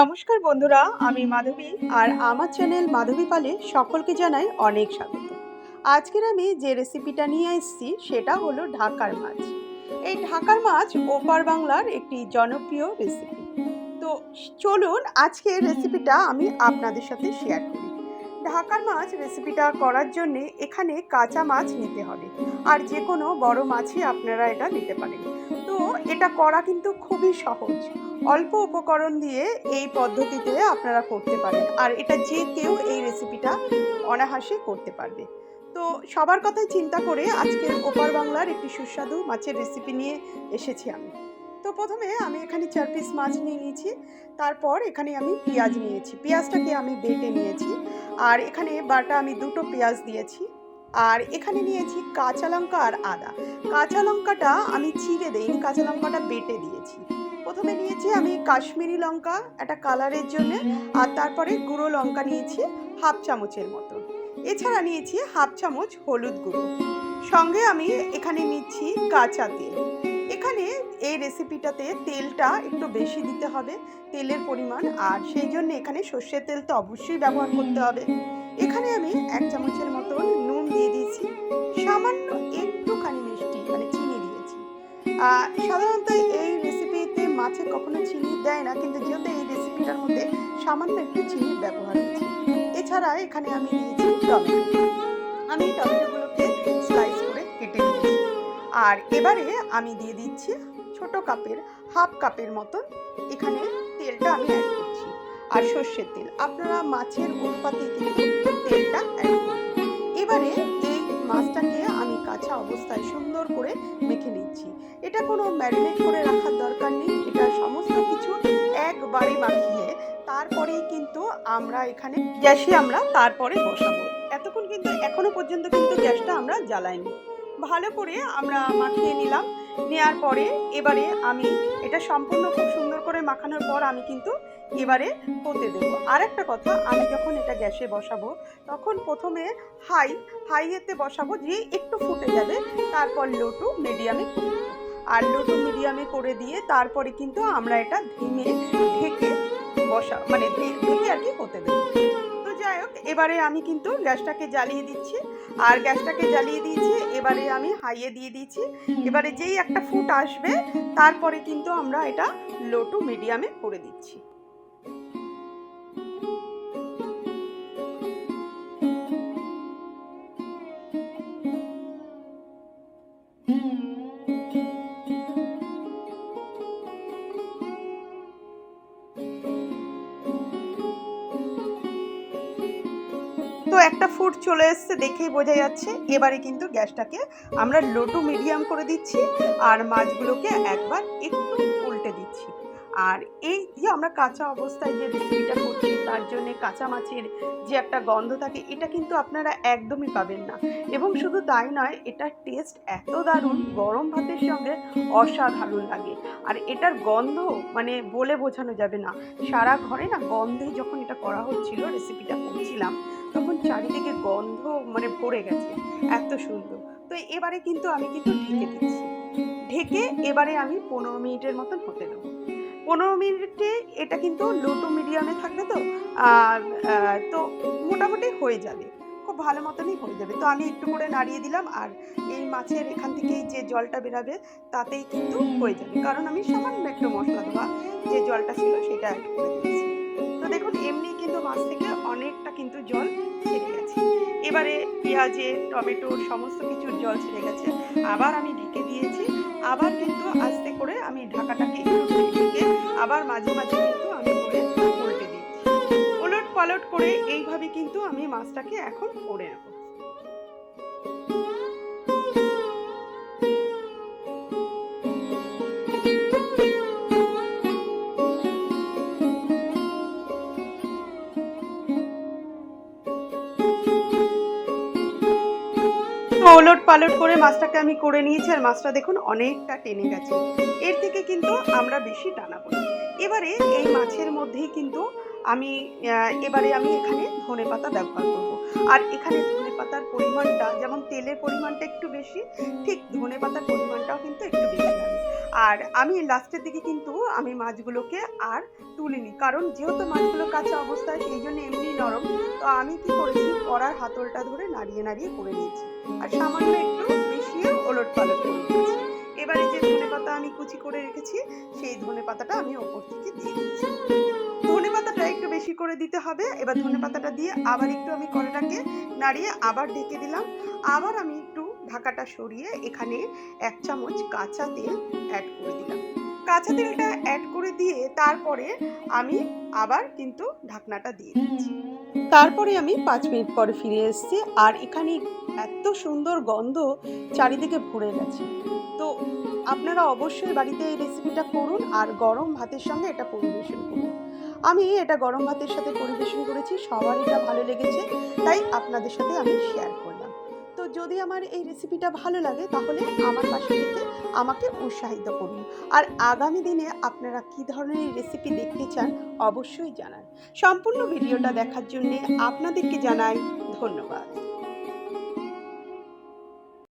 নমস্কার বন্ধুরা, আমি মাধবী আর আমার চ্যানেল মাধবী পালে সকলকে জানাই অনেক স্বাগত। আজকের আমি যে রেসিপিটা নিয়ে এসেছি, সেটা হলো ঢাকার মাছ। এই ঢাকার মাছ ওপার বাংলার একটি জনপ্রিয় রেসিপি তো চলুন আজকে রেসিপিটা আমি আপনাদের সাথে শেয়ার করি। ঢাকার মাছ রেসিপিটা করার জন্যে এখানে কাঁচা মাছ নিতে হবে। আর যে কোনো বড় মাছই আপনারা এটা নিতে পারেন। তো এটা করা কিন্তু খুবই সহজ। অল্প উপকরণ দিয়ে এই পদ্ধতিতে আপনারা করতে পারেন। আর এটা যে কেউ এই রেসিপিটা অনাহাসে করতে পারবে। তো সবার কথাই চিন্তা করে আজকের ওপার বাংলার একটি সুস্বাদু মাছের রেসিপি নিয়ে এসেছি আমি। তো প্রথমে আমি এখানে চার পিস মাছ নিয়ে নিয়েছি। তারপর এখানে আমি পেঁয়াজ নিয়েছি। পেঁয়াজটাকে আমি বেটে নিয়েছি। আর এখানে বাটা আমি দুটো পেঁয়াজ দিয়েছি। আর এখানে নিয়েছি কাঁচা লঙ্কা আর আদা। কাঁচা লঙ্কাটা আমি চিড়ে দেইনি, কাঁচা লঙ্কাটা বেটে দিয়েছি। প্রথমে নিয়েছি আমি কাশ্মীরি লঙ্কা একটা কালারের জন্য, আর তারপরে গুঁড়ো লঙ্কা নিয়েছি হাফ চামচের মতো। এছাড়া নিয়েছি হাফ চামচ হলুদ গুঁড়ো। সঙ্গে আমি এখানে নিচ্ছি কাঁচা তেল। এখানে এই রেসিপিটাতে তেলটা একটু বেশি দিতে হবে, তেলের পরিমাণ, আর সেই জন্য এখানে সর্ষের তেল তো অবশ্যই ব্যবহার করতে হবে। এখানে আমি এক চামচের মতো মাছে কখনো চিনি দেয় না, কিন্তু যেহেতু এই রেসিপিটার মধ্যে সামান্য একটু চিনির ব্যবহার হচ্ছে এছাড়া এখানে আমি দিয়েছি টমেটো। আমি টমেটোগুলোকে স্লাইস করে কেটে নিয়েছি। আর এবারে আমি দিয়ে দিচ্ছি ছোট কাপের হাফ কাপের মতন এখানে তেলটা আমি অ্যাড করছি। আর সর্ষের তেল, আপনারা মাছের অনুপাতে কিন্তু তেলটা অ্যাড করবেন। এবারে এই মাছটাকে কাঁচা অবস্থায় সুন্দর করে মেখে নিচ্ছি। এটা কোনো ম্যারিনেট করে রাখার দরকার নেই। এটা সমস্ত কিছু একবারে মাখিয়ে তারপরেই কিন্তু আমরা এখানে গ্যাসে আমরা তারপরে বসাবো। এতক্ষণ কিন্তু এখনও পর্যন্ত কিন্তু গ্যাসটা আমরা জ্বালাইনি। ভালো করে আমরা মাখিয়ে নিলাম। নেওয়ার পরে এবারে আমি এটা সম্পূর্ণ খুব সুন্দর করে মাখানোর পর আমি কিন্তু এবারে হতে দেবো। আর একটা কথা, আমি যখন এটা গ্যাসে বসাবো, তখন প্রথমে হাই, হাইয়েতে বসাবো দিয়ে একটু ফুটে যাবে, তারপর লো টু মিডিয়ামে আর লো টু মিডিয়ামে করে দিয়ে তারপরে কিন্তু আমরা এটা ধিমে ঢেকে বসা মানে ঢেকে আর কি হতে দেবো। তো যাই হোক, এবারে আমি কিন্তু গ্যাসটাকে জ্বালিয়ে দিচ্ছি। আর গ্যাসটাকে জ্বালিয়ে দিয়েছি, এবারে আমি হাইয়ে দিয়ে দিয়েছি। এবারে যেই একটা ফুট আসবে, তারপরে কিন্তু আমরা এটা লো টু মিডিয়ামে করে দিচ্ছি। তো একটা ফুট চলে এসছে দেখেই বোঝা যাচ্ছে। এবারে কিন্তু গ্যাসটাকে আমরা লো টু মিডিয়াম করে দিচ্ছি আর মাছগুলোকে একবার একটু উল্টে দিচ্ছি। আর এই যে আমরা কাঁচা অবস্থায় যে রেসিপিটা করছি, তার জন্য কাঁচা মাছের যে একটা গন্ধ থাকে, এটা কিন্তু আপনারা একদমই পাবেন না। এবং শুধু তাই নয়, এটার টেস্ট এত দারুণ, গরম ভাতের সঙ্গে অসাধারণ লাগে। আর এটার গন্ধ মানে বলে বোঝানো যাবে না। সারা ঘরে না গন্ধে যখন এটা করা হচ্ছিল রেসিপিটা করছিলাম তখন চারিদিকে গন্ধ মানে ভরে গেছে, এত সুন্দর। তো এবারে কিন্তু আমি কিন্তু ঢেকে দিচ্ছি। ঢেকে এবারে আমি পনেরো মিনিটের মতন হতে দেবো। পনেরো মিনিটে এটা কিন্তু লো টু মিডিয়ামে থাকবে তো, আর তো মোটামুটি হয়ে যাবে। খুব ভালো মতনই হয়ে যাবে। তো আমি একটু করে নাড়িয়ে দিলাম আর এই মাছের এখান থেকেই যে জলটা বেরাবে, তাতেই কিন্তু হয়ে যাবে। কারণ আমি সামান্য একটু মশলা দেওয়া যে জলটা ছিল সেটা অ্যাড করে দিয়েছি। তো দেখুন, এমনি মাছ থেকে অনেকটা কিন্তু জল ছেড়ে গেছে। এবারে পেঁয়াজে, টমেটোর সমস্ত কিছুর জল ছেড়ে গেছে। আবার আমি ঢেকে দিয়েছি। আবার কিন্তু আস্তে করে আমি ঢাকাটাকে ঢেকে আবার মাঝে মাঝে কিন্তু আমি করে উল্টে দিচ্ছি। ওলট পালট করে এইভাবে কিন্তু আমি মাছটাকে এখন করে নেব। ওলট পালট করে মাছটাকে আমি করে নিয়েছি আর মাছটা দেখুন অনেকটা টেনে গেছে। এর থেকে কিন্তু আমরা বেশি টানাবো এবারে এই মাছের মধ্যেই কিন্তু আমি এবারে আমি এখানে ধনে পাতা ব্যবহার করব। আর এখানে ধনে পাতার পরিমাণটা, যেমন তেলের পরিমাণটা একটু বেশি, ঠিক ধনে পাতার পরিমাণটাও কিন্তু একটু বেশি আর আমি লাস্টের দিকে কিন্তু আমি মাছগুলোকে আর তুলিনি। কারণ যেহেতু মাছগুলো কাঁচা অবস্থায়, সেই জন্য এমনি নরম। তো আমি কি করেছি? কড়ার হাতলটা ধরে নাড়িয়ে নাড়িয়ে করে নিয়েছি। আর সামান্য একটু মিশিয়ে ওলট পালট করে নিয়েছি। এবারে যে ধনে পাতা আমি কুচি করে রেখেছি, সেই ধনে পাতাটা আমি ওপর থেকে দিয়ে একটু বেশি করে দিতে হবে। এবার ধনে পাতাটা দিয়ে আবার একটু আমি কড়াটাকে নাড়িয়ে আবার ঢেকে দিলাম। আবার আমি একটু ঢাকাটা সরিয়ে এখানে এক চামচ কাঁচা তেল অ্যাড করে দিলাম। কাঁচা তেলটা অ্যাড করে দিয়ে তারপরে আমি আবার কিন্তু ঢাকনাটা দিয়ে দিচ্ছি। তারপরে আমি পাঁচ মিনিট পরে ফিরে এসেছি আর এখানে এত সুন্দর গন্ধ চারিদিকে ভরে গেছে। তো আপনারা অবশ্যই বাড়িতে এই রেসিপিটা করুন আর গরম ভাতের সঙ্গে এটা পরিবেশন করুন। আমি এটা গরম ভাতের সাথে পরিবেশন করেছি, সবার এটা ভালো লেগেছে, তাই আপনাদের সাথে আমি শেয়ার করলাম। তো যদি আমার এই রেসিপিটা ভালো লাগে, তাহলে আমার পাশে থেকে আমাকে উৎসাহিত করুন। আর আগামী দিনে আপনারা কী ধরনের রেসিপি দেখতে চান, অবশ্যই জানান। সম্পূর্ণ ভিডিওটা দেখার জন্যে আপনাদেরকে জানাই ধন্যবাদ।